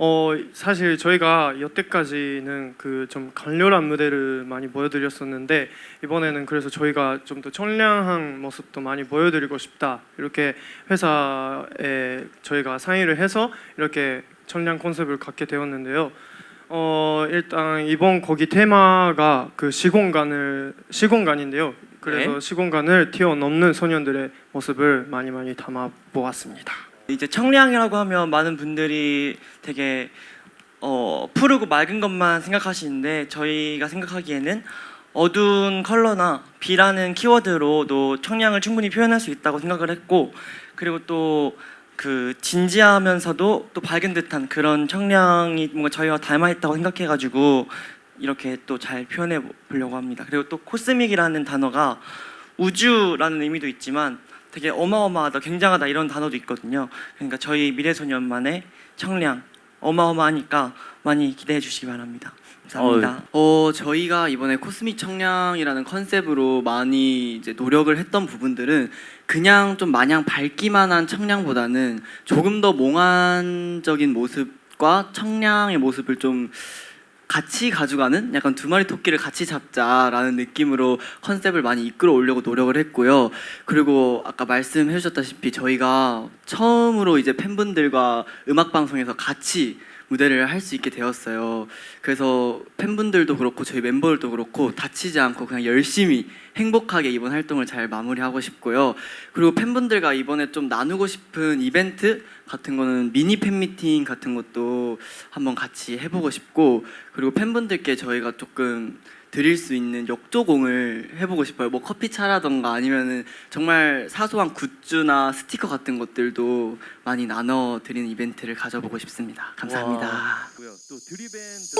어 사실 저희가 여태까지는 그 좀 강렬한 무대를 많이 보여드렸었는데 이번에는 그래서 저희가 좀 더 청량한 모습도 많이 보여드리고 싶다 이렇게 회사에 저희가 상의를 해서 이렇게 청량 컨셉을 갖게 되었는데요. 어 일단 이번 거기 테마가 그 시공간을 시공간인데요. 그래서 시공간을 뛰어넘는 소년들의 모습을 많이 많이 담아 보았습니다. 이제 청량이라고 하면 많은 분들이 되게 어, 푸르고 맑은 것만 생각하시는데 저희가 생각하기에는 어두운 컬러나 비라는 키워드로도 청량을 충분히 표현할 수 있다고 생각을 했고 그리고 또 그 진지하면서도 또 밝은 듯한 그런 청량이 뭔가 저희와 닮아 있다고 생각해가지고 이렇게 또 잘 표현해 보려고 합니다. 그리고 또 코스믹이라는 단어가 우주라는 의미도 있지만 되게 어마어마하다, 굉장하다 이런 단어도 있거든요. 그러니까 저희 미래소년만의 청량 어마어마하니까 많이 기대해 주시기 바랍니다. 감사합니다. 어 저희가 이번에 코스믹 청량이라는 컨셉으로 많이 이제 노력을 했던 부분들은 그냥 좀 마냥 밝기만 한 청량보다는 조금 더 몽환적인 모습과 청량의 모습을 좀 같이 가져가는 약간 두 마리 토끼를 같이 잡자라는 느낌으로 컨셉을 많이 이끌어 오려고 노력을 했고요. 그리고 아까 말씀해 주셨다시피 저희가 처음으로 이제 팬분들과 음악 방송에서 같이 무대를 할 수 있게 되었어요. 그래서 팬분들도 그렇고 저희 멤버들도 그렇고 다치지 않고 그냥 열심히 행복하게 이번 활동을 잘 마무리하고 싶고요. 그리고 팬분들과 이번에 좀 나누고 싶은 이벤트 같은 거는 미니 팬미팅 같은 것도 한번 같이 해보고 싶고 그리고 팬분들께 저희가 조금 드릴 수 있는 역조공을 해보고 싶어요. 뭐 커피차라던가 아니면은 정말 사소한 굿즈나 스티커 같은 것들도 많이 나눠 드리는 이벤트를 가져보고 싶습니다. 감사합니다. 또 드리밴드